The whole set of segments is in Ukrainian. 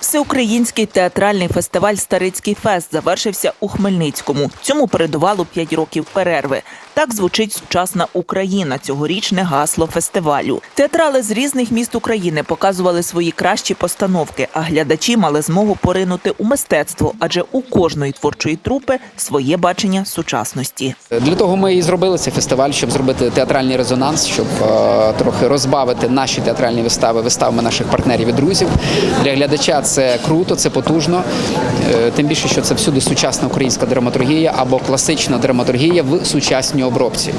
Всеукраїнський театральний фестиваль Старицький фест завершився у Хмельницькому. Цьому передувало 5 років перерви. Так звучить сучасна Україна. Цьогорічне гасло фестивалю. Театрали з різних міст України показували свої кращі постановки, а глядачі мали змогу поринути у мистецтво, адже у кожної творчої трупи своє бачення сучасності. Для того ми і зробили цей фестиваль, щоб зробити театральний резонанс, щоб е, трохи розбавити наші театральні вистави виставами наших партнерів і друзів. Для глядача це круто, це потужно. Е, тим більше, що це всюди сучасна українська драматургія або класична драматургія в сучасній обробці.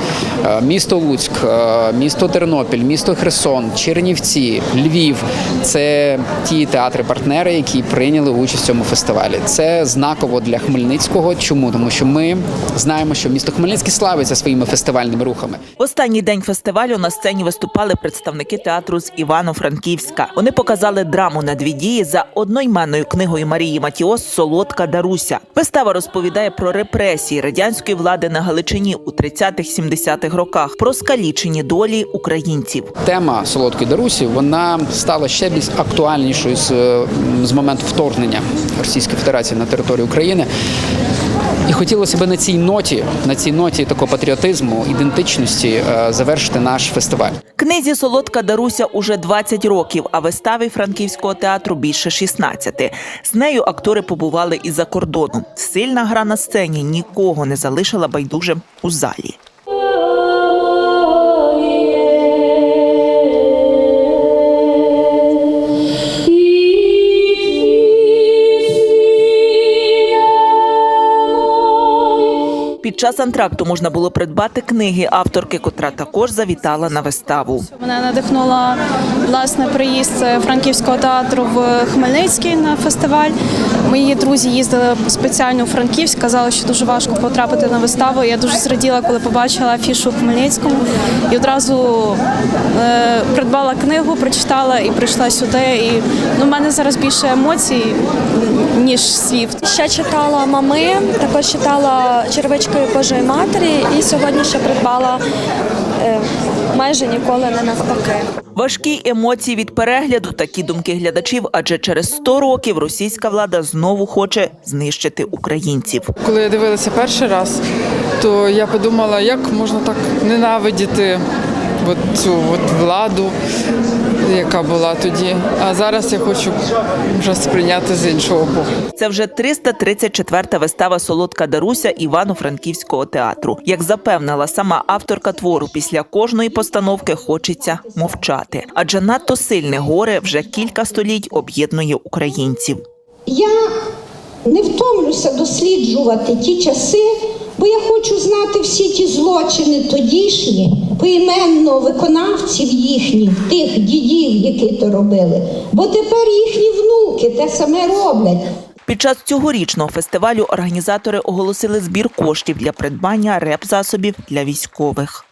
Е, місто Луцьк, е, місто Тернопіль, місто Херсон, Чернівці, Львів це ті театри-партнери, які прийняли участь в цьому фестивалі. Це знаково для Хмельницького. Чому? Тому що ми знаємо, що місто Хмельницький славиться своїми фестивальними рухами. Останній день фестивалю на сцені виступали представники театру з Івано-Франківська. Вони показали драму на дві дії за одноіменною книгою Марії Матіос Солодка Даруся. Вистава розповідає про репресії радянської влади на Галичині у 30-70-х роках, про скалічені долі українців. Тема солодкої Дарусі вона стала ще більш актуальнішою з, е, з моменту вторгнення Російської Федерації на територію України. І хотілося б на цій ноті, на цій ноті такого патріотизму, ідентичності е, завершити наш фестиваль. Книзі Солодка Даруся уже 20 років, а виставі франківського театру більше 16. З нею актори побували і за кордоном. Сильна гра на сцені нікого не залишила байдужим у залі. Під час антракту можна було придбати книги авторки, котра також завітала на виставу. Мене надихнула власне приїзд франківського театру в Хмельницький на фестиваль. Мої друзі їздили спеціально у Франківськ, казали, що дуже важко потрапити на виставу. Я дуже зраділа, коли побачила афішу в Хмельницькому і одразу е, придбала книгу, прочитала і прийшла сюди. І ну, в мене зараз більше емоцій ніж слів. Ще читала мами, також читала червички Божої Матері, і сьогодні ще придбала е, майже ніколи не навпаки. Важкі емоції від перегляду, такі думки глядачів, адже через 100 років російська влада знову хоче знищити українців. Коли я дивилася перший раз, то я подумала, як можна так ненавидіти от цю от владу, яка була тоді. А зараз я хочу вже сприйняти з іншого боку. Це вже 334-та вистава Солодка Даруся Івано-Франківського театру. Як запевнила сама авторка твору, після кожної постановки хочеться мовчати, адже надто сильне горе вже кілька століть об'єднує українців. Я не втомлюся досліджувати ті часи, бо я хочу знати всі ті злочини тодішні, поіменно виконавців їхніх, тих дідів, які то робили. Бо тепер їхні внуки те саме роблять. Під час цьогорічного фестивалю організатори оголосили збір коштів для придбання реп-засобів для військових.